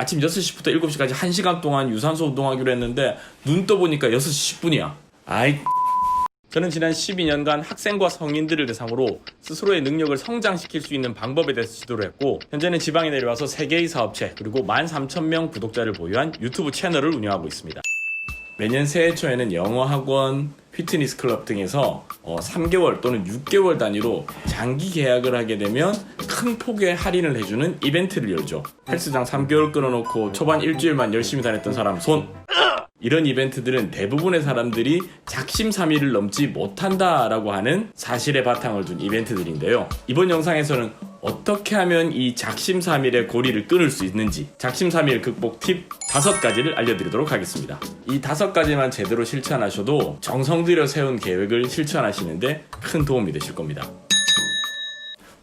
아침 6시부터 7시까지 1시간 동안 유산소 운동하기로 했는데 눈 떠보니까 6시 10분이야. 아이 저는 지난 12년간 학생과 성인들을 대상으로 스스로의 능력을 성장시킬 수 있는 방법에 대해서 지도를 했고 현재는 지방에 내려와서 3개의 사업체 그리고 13,000명 구독자를 보유한 유튜브 채널을 운영하고 있습니다. 매년 새해 초에는 영어 학원, 피트니스 클럽 등에서 어, 3개월 또는 6개월 단위로 장기 계약을 하게 되면 큰 폭의 할인을 해주는 이벤트를 열죠. 헬스장 3개월 끊어놓고 초반 일주일만 열심히 다녔던 사람 손! 이런 이벤트들은 대부분의 사람들이 작심삼일을 넘지 못한다라고 하는 사실의 바탕을 둔 이벤트들인데요. 이번 영상에서는 어떻게 하면 이 작심삼일의 고리를 끊을 수 있는지 작심삼일 극복 팁 다섯 가지를 알려드리도록 하겠습니다. 이 다섯 가지만 제대로 실천하셔도 정성 들여 세운 계획을 실천하시는데 큰 도움이 되실 겁니다.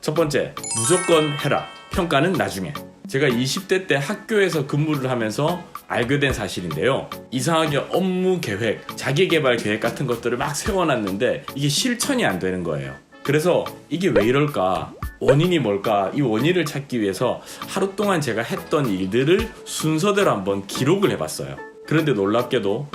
첫 번째, 무조건 해라. 평가는 나중에. 제가 20대 때 학교에서 근무를 하면서 알게 된 사실인데요. 이상하게 업무 계획, 자기 개발 계획 같은 것들을 막 세워놨는데 이게 실천이 안 되는 거예요. 그래서 이게 왜 이럴까? 원인이 뭘까? 이 원인을 찾기 위해서 하루 동안 제가 했던 일들을 순서대로 한번 기록을 해봤어요. 그런데 놀랍게도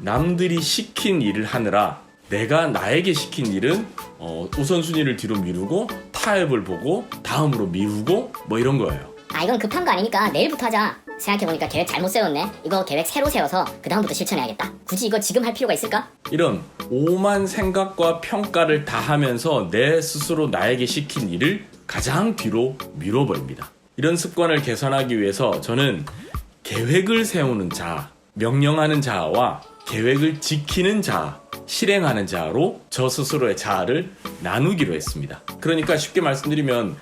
남들이 시킨 일을 하느라 내가 나에게 시킨 일은 어, 우선순위를 뒤로 미루고 타협을 보고 다음으로 미루고 뭐 이런 거예요. 아 이건 급한 거 아니니까 내일부터 하자 생각해보니까 계획 잘못 세웠네 이거 계획 새로 세워서 그 다음부터 실천해야겠다 굳이 이거 지금 할 필요가 있을까? 이런 오만 생각과 평가를 다 하면서 내 스스로 나에게 시킨 일을 가장 뒤로 미뤄버립니다. 이런 습관을 개선하기 위해서 저는 계획을 세우는 자, 명령하는 자와 계획을 지키는 자, 실행하는 자로 저 스스로의 자아를 나누기로 했습니다. 그러니까 쉽게 말씀드리면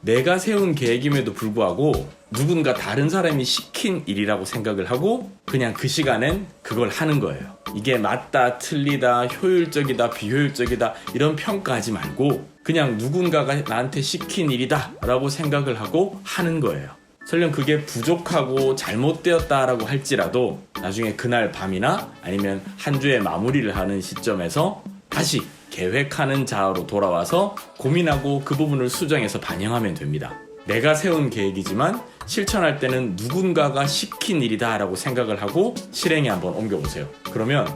내가 세운 계획임에도 불구하고 누군가 다른 사람이 시킨 일이라고 생각을 하고 그냥 그 시간엔 그걸 하는 거예요. 이게 맞다, 틀리다, 효율적이다, 비효율적이다 이런 평가하지 말고 그냥 누군가가 나한테 시킨 일이다 라고 생각을 하고 하는 거예요. 설령 그게 부족하고 잘못되었다라고 할지라도 나중에 그날 밤이나 아니면 한 주의 마무리를 하는 시점에서 다시 계획하는 자로 돌아와서 고민하고 그 부분을 수정해서 반영하면 됩니다. 내가 세운 계획이지만 실천할 때는 누군가가 시킨 일이다 라고 생각을 하고 실행에 한번 옮겨보세요. 그러면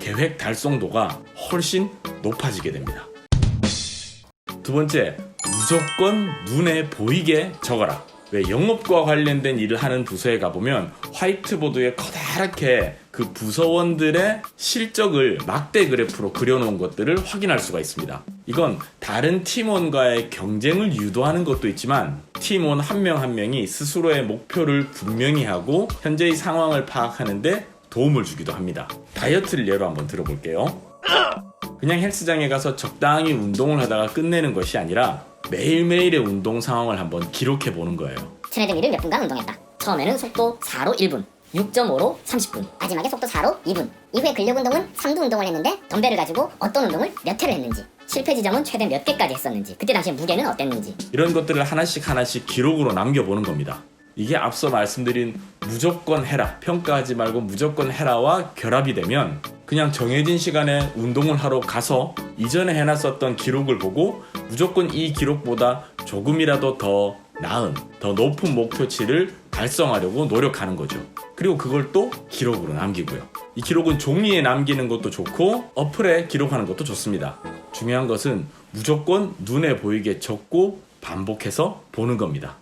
계획 달성도가 훨씬 높아지게 됩니다. 두 번째, 무조건 눈에 보이게 적어라. 왜 영업과 관련된 일을 하는 부서에 가보면 화이트보드에 커다랗게 그 부서원들의 실적을 막대 그래프로 그려놓은 것들을 확인할 수가 있습니다. 이건 다른 팀원과의 경쟁을 유도하는 것도 있지만 팀원 한 명 한 명이 스스로의 목표를 분명히 하고 현재의 상황을 파악하는데 도움을 주기도 합니다. 다이어트를 예로 한번 들어볼게요. 그냥 헬스장에 가서 적당히 운동을 하다가 끝내는 것이 아니라 매일매일의 운동 상황을 한번 기록해 보는 거예요. 트레드밀을 몇 분간 운동했다 처음에는 속도 4로 1분 6.5로 30분 마지막에 속도 4로 2분 이후에 근력 운동은 3두 운동을 했는데 덤벨을 가지고 어떤 운동을 몇 회를 했는지 실패 지점은 최대 몇 개까지 했었는지 그때 당시 무게는 어땠는지 이런 것들을 하나씩 하나씩 기록으로 남겨보는 겁니다. 이게 앞서 말씀드린 무조건 해라, 평가하지 말고 무조건 해라와 결합이 되면 그냥 정해진 시간에 운동을 하러 가서 이전에 해놨었던 기록을 보고 무조건 이 기록보다 조금이라도 더 나은, 더 높은 목표치를 달성하려고 노력하는 거죠. 그리고 그걸 또 기록으로 남기고요. 이 기록은 종이에 남기는 것도 좋고 어플에 기록하는 것도 좋습니다. 중요한 것은 무조건 눈에 보이게 적고 반복해서 보는 겁니다.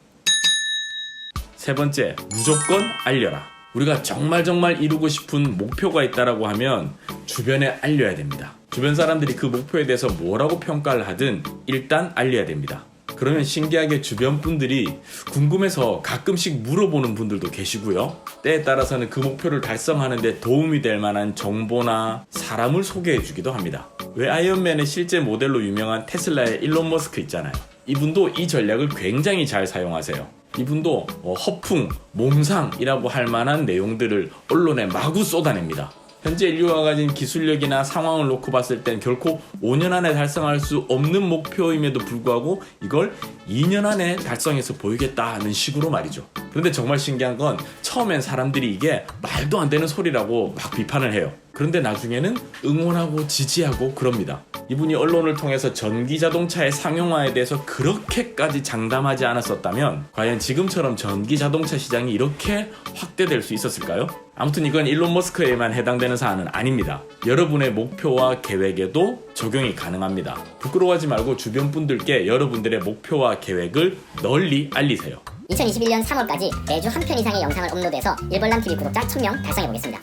세 번째, 무조건 알려라. 우리가 정말 정말 이루고 싶은 목표가 있다라고 하면 주변에 알려야 됩니다. 주변 사람들이 그 목표에 대해서 뭐라고 평가를 하든 일단 알려야 됩니다. 그러면 신기하게 주변 분들이 궁금해서 가끔씩 물어보는 분들도 계시고요. 때에 따라서는 그 목표를 달성하는데 도움이 될 만한 정보나 사람을 소개해 주기도 합니다. 왜 아이언맨의 실제 모델로 유명한 테슬라의 일론 머스크 있잖아요. 이분도 이 전략을 굉장히 잘 사용하세요. 이분도 어, 허풍, 몸상이라고 할 만한 내용들을 언론에 마구 쏟아냅니다. 현재 인류가 가진 기술력이나 상황을 놓고 봤을 땐 결코 5년 안에 달성할 수 없는 목표임에도 불구하고 이걸 2년 안에 달성해서 보이겠다는 식으로 말이죠. 그런데 정말 신기한 건 처음엔 사람들이 이게 말도 안 되는 소리라고 막 비판을 해요. 그런데 나중에는 응원하고 지지하고 그럽니다. 이분이 언론을 통해서 전기 자동차의 상용화에 대해서 그렇게까지 장담하지 않았었다면 과연 지금처럼 전기 자동차 시장이 이렇게 확대될 수 있었을까요? 아무튼 이건 일론 머스크에만 해당되는 사안은 아닙니다. 여러분의 목표와 계획에도 적용이 가능합니다. 부끄러워하지 말고 주변 분들께 여러분들의 목표와 계획을 널리 알리세요. 2021년 3월까지 매주 한 편 이상의 영상을 업로드해서 일벌남 TV 구독자 1000명 달성해 보겠습니다.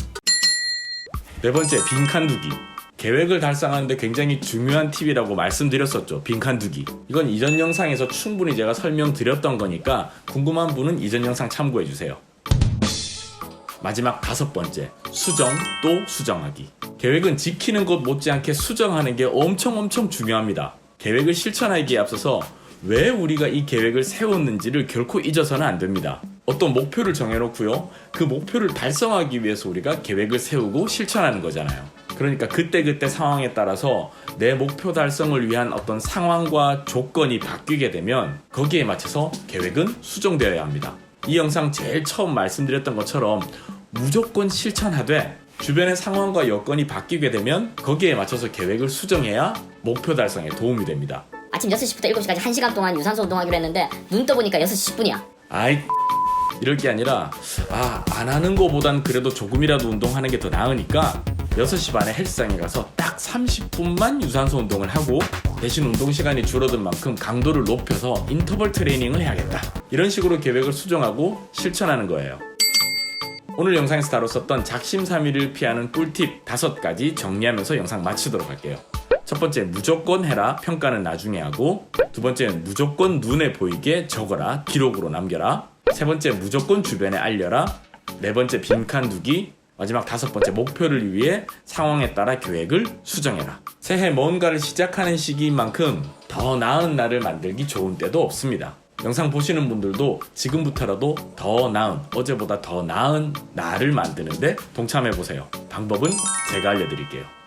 네 번째 빈칸 두기. 계획을 달성하는데 굉장히 중요한 팁이라고 말씀드렸었죠. 빈칸 두기. 이건 이전 영상에서 충분히 제가 설명드렸던 거니까 궁금한 분은 이전 영상 참고해 주세요. 마지막 다섯 번째 수정 또 수정하기. 계획은 지키는 것 못지않게 수정하는 게 엄청 엄청 중요합니다. 계획을 실천하기에 앞서서 왜 우리가 이 계획을 세웠는지를 결코 잊어서는 안 됩니다. 어떤 목표를 정해놓고요. 그 목표를 달성하기 위해서 우리가 계획을 세우고 실천하는 거잖아요. 그러니까 그때그때 상황에 따라서 내 목표 달성을 위한 어떤 상황과 조건이 바뀌게 되면 거기에 맞춰서 계획은 수정되어야 합니다. 이 영상 제일 처음 말씀드렸던 것처럼 무조건 실천하되 주변의 상황과 여건이 바뀌게 되면 거기에 맞춰서 계획을 수정해야 목표 달성에 도움이 됩니다. 아침 6시부터 7시까지 1시간 동안 유산소 운동하기로 했는데 눈 떠보니까 6시 10분이야. 아이 이럴 게 아니라 아 안 하는 거보단 그래도 조금이라도 운동하는 게 더 나으니까 6시 반에 헬스장에 가서 딱 30분만 유산소 운동을 하고 대신 운동 시간이 줄어든 만큼 강도를 높여서 인터벌 트레이닝을 해야겠다. 이런 식으로 계획을 수정하고 실천하는 거예요. 오늘 영상에서 다뤘었던 작심삼일을 피하는 꿀팁 5가지 정리하면서 영상 마치도록 할게요. 첫 번째 무조건 해라 평가는 나중에 하고 두 번째는 무조건 눈에 보이게 적어라 기록으로 남겨라 세 번째 무조건 주변에 알려라 네 번째 빈칸 두기 마지막 다섯 번째 목표를 위해 상황에 따라 계획을 수정해라. 새해 뭔가를 시작하는 시기인 만큼 더 나은 날을 만들기 좋은 때도 없습니다. 영상 보시는 분들도 지금부터라도 더 나은 어제보다 더 나은 나를 만드는데 동참해 보세요. 방법은 제가 알려드릴게요